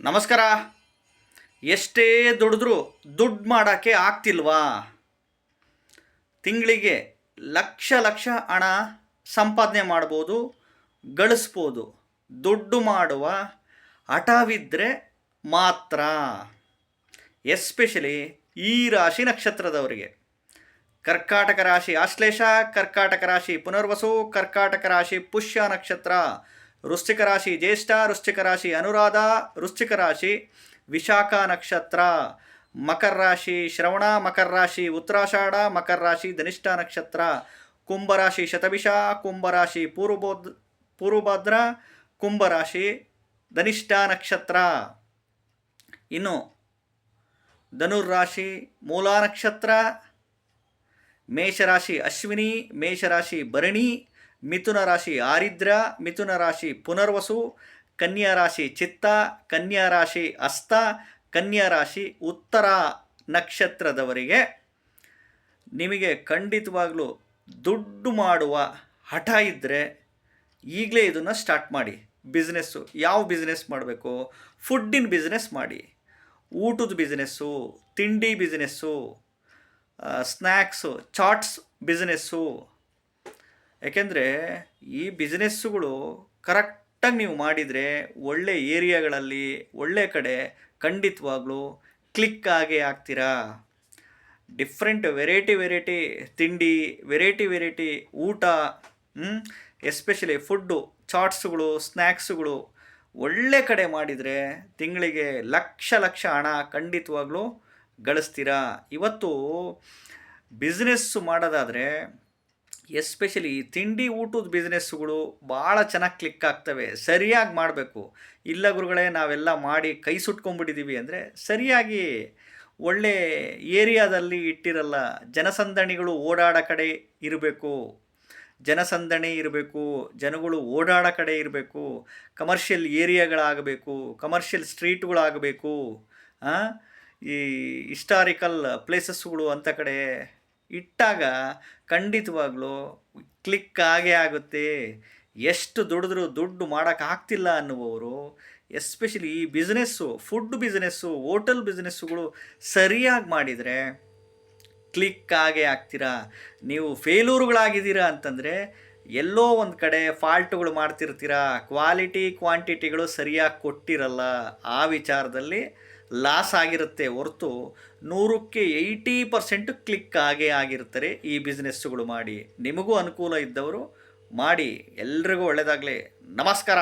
ನಮಸ್ಕಾರ. ಎಷ್ಟೇ ದುಡಿದ್ರೂ ದುಡ್ಡು ಮಾಡೋಕ್ಕೆ ಆಗ್ತಿಲ್ವಾ? ತಿಂಗಳಿಗೆ ಲಕ್ಷ ಲಕ್ಷ ಹಣ ಸಂಪಾದನೆ ಮಾಡ್ಬೋದು, ಗಳಿಸ್ಬೋದು, ದುಡ್ಡು ಮಾಡುವ ಹಠವಿದ್ದರೆ ಮಾತ್ರ. ಎಸ್ಪೆಷಲಿ ಈ ರಾಶಿ ನಕ್ಷತ್ರದವರಿಗೆ. ಕರ್ಕಾಟಕ ರಾಶಿ ಆಶ್ಲೇಷ ಕರ್ಕಾಟಕ ರಾಶಿ ಪುನರ್ವಸು, ಕರ್ಕಾಟಕ ರಾಶಿ ಪುಷ್ಯ ನಕ್ಷತ್ರ. ವೃಶ್ಚಿಕ ರಾಶಿ ಜ್ಯೇಷ್ಠ, ವೃಶ್ಚಿಕ ರಾಶಿ ಅನುರಾಧ, ವೃಶ್ಚಿಕ ರಾಶಿ ವಿಶಾಖ ನಕ್ಷತ್ರ. ಮಕರ ರಾಶಿ ಶ್ರವಣ, ಮಕರ ರಾಶಿ ಉತ್ತರಾಷಾಢ, ಮಕರ ರಾಶಿ ಧನಿಷ್ಠ ನಕ್ಷತ್ರ. ಕುಂಭರಾಶಿ ಶತಭಿಷ ಕುಂಭರಾಶಿ ಪೂರ್ವಬೋದ್ ಪೂರ್ವಭದ್ರ ಕುಂಭರಾಶಿ ಧನಿಷ್ಠ ನಕ್ಷತ್ರ. ಇನ್ನು ಧನುರ್ರಾಶಿ ಮೂಲಾ ನಕ್ಷತ್ರ. ಮೇಷರಾಶಿ ಅಶ್ವಿನಿ ಮೇಷರಾಶಿ ಭರಣಿ ಮಿಥುನ ರಾಶಿ ಆರಿದ್ರ, ಮಿಥುನ ರಾಶಿ ಪುನರ್ವಸು, ಕನ್ಯಾ ರಾಶಿ ಚಿತ್ತ, ಕನ್ಯಾ ರಾಶಿ ಅಸ್ತ, ಕನ್ಯಾ ರಾಶಿ ಉತ್ತರ ನಕ್ಷತ್ರದವರಿಗೆ ನಿಮಗೆ ಖಂಡಿತವಾಗಲೂ ದುಡ್ಡು ಮಾಡುವ ಹಠ ಇದ್ದರೆ ಈಗಲೇ ಇದನ್ನು ಸ್ಟಾರ್ಟ್ ಮಾಡಿ. ಬಿಸ್ನೆಸ್ಸು ಯಾವ ಬಿಸ್ನೆಸ್ ಮಾಡಬೇಕು? ಫುಡ್ಡಿನ ಬಿಸ್ನೆಸ್ ಮಾಡಿ. ಊಟದ ಬಿಸ್ನೆಸ್ಸು, ತಿಂಡಿ ಬಿಸ್ನೆಸ್ಸು ಸ್ನ್ಯಾಕ್ಸು ಚಾಟ್ಸ್ ಬಿಸ್ನೆಸ್ಸು ಯಾಕೆಂದರೆ ಈ ಬಿಸ್ನೆಸ್ಸುಗಳು ಕರೆಕ್ಟಾಗಿ ನೀವು ಮಾಡಿದರೆ ಒಳ್ಳೆ ಏರಿಯಾಗಳಲ್ಲಿ ಒಳ್ಳೆ ಕಡೆ ಖಂಡಿತವಾಗ್ಲೂ ಕ್ಲಿಕ್ ಆಗೇ ಆಗ್ತೀರಾ? ಡಿಫ್ರೆಂಟ್ ವೆರೈಟಿ ವೆರೈಟಿ ತಿಂಡಿ ವೆರೈಟಿ ವೆರೈಟಿ ಊಟ ಎಸ್ಪೆಷಲಿ ಫುಡ್ಡು ಚಾಟ್ಸ್ಗಳು ಸ್ನ್ಯಾಕ್ಸುಗಳು ಒಳ್ಳೆ ಕಡೆ ಮಾಡಿದರೆ ತಿಂಗಳಿಗೆ ಲಕ್ಷ ಲಕ್ಷ ಹಣ ಖಂಡಿತವಾಗ್ಲೂ ಗಳಿಸ್ತೀರಾ? ಇವತ್ತು ಬಿಸ್ನೆಸ್ಸು ಮಾಡೋದಾದರೆ ಎಸ್ಪೆಷಲಿ ತಿಂಡಿ ಊಟದ ಬಿಸ್ನೆಸ್ಗಳು ಭಾಳ ಚೆನ್ನಾಗಿ ಕ್ಲಿಕ್ ಆಗ್ತವೆ. ಸರಿಯಾಗಿ ಮಾಡಬೇಕು. ಇಲ್ಲ ಗುರುಗಳೇ, ನಾವೆಲ್ಲ ಮಾಡಿ ಕೈ ಸುಟ್ಕೊಂಡ್ಬಿಟ್ಟಿದ್ದೀವಿ ಅಂದರೆ ಸರಿಯಾಗಿ ಒಳ್ಳೆ ಏರಿಯಾದಲ್ಲಿ ಇಟ್ಟಿರಲ್ಲ. ಜನಸಂದಣಿಗಳು ಓಡಾಡೋ ಕಡೆ ಇರಬೇಕು. ಜನಸಂದಣಿ ಇರಬೇಕು. ಜನಗಳು ಓಡಾಡೋ ಕಡೆ ಇರಬೇಕು. ಕಮರ್ಷಿಯಲ್ ಏರಿಯಾಗಳಾಗಬೇಕು. ಕಮರ್ಷಿಯಲ್ ಸ್ಟ್ರೀಟ್ಗಳಾಗಬೇಕು ಈ ಹಿಸ್ಟಾರಿಕಲ್ ಪ್ಲೇಸಸ್ಗಳು ಅಂತ ಕಡೆ ಇಟ್ಟಾಗ ಖಂಡಿತವಾಗ್ಲೂ ಕ್ಲಿಕ್ ಆಗೇ ಆಗುತ್ತೆ. ಎಷ್ಟು ದುಡಿದ್ರೂ ದುಡ್ಡು ಮಾಡೋಕ್ಕಾಗ್ತಿಲ್ಲ ಅನ್ನುವವರು, ಎಸ್ಪೆಷಲಿ ಈ ಬಿಸ್ನೆಸ್ಸು, ಫುಡ್ ಬಿಸ್ನೆಸ್ಸು, ಹೋಟೆಲ್ ಬಿಸ್ನೆಸ್ಸುಗಳು ಸರಿಯಾಗಿ ಮಾಡಿದರೆ ಕ್ಲಿಕ್ ಆಗೇ ಆಗ್ತೀರಾ? ನೀವು ಫೇಲೂರುಗಳಾಗಿದ್ದೀರಾ ಅಂತಂದರೆ ಎಲ್ಲೋ ಒಂದು ಕಡೆ ಫಾಲ್ಟುಗಳು ಮಾಡ್ತಿರ್ತೀರಾ? ಕ್ವಾಲಿಟಿ ಕ್ವಾಂಟಿಟಿಗಳು ಸರಿಯಾಗಿ ಕೊಟ್ಟಿರಲ್ಲ ಆ ವಿಚಾರದಲ್ಲಿ ಲಾಸ್ ಆಗಿರುತ್ತೆ ಹೊರತು ನೂರಕ್ಕೆ ಏಯ್ಟಿ ಪರ್ಸೆಂಟ್ ಕ್ಲಿಕ್ ಆಗೇ ಆಗಿರ್ತಾರೆ ಈ ಬಿಸ್ನೆಸ್ಸುಗಳು ಮಾಡಿ. ನಿಮಗೂ ಅನುಕೂಲ ಇದ್ದವರು ಮಾಡಿ. ಎಲ್ರಿಗೂ ಒಳ್ಳೆಯದಾಗಲಿ ನಮಸ್ಕಾರ.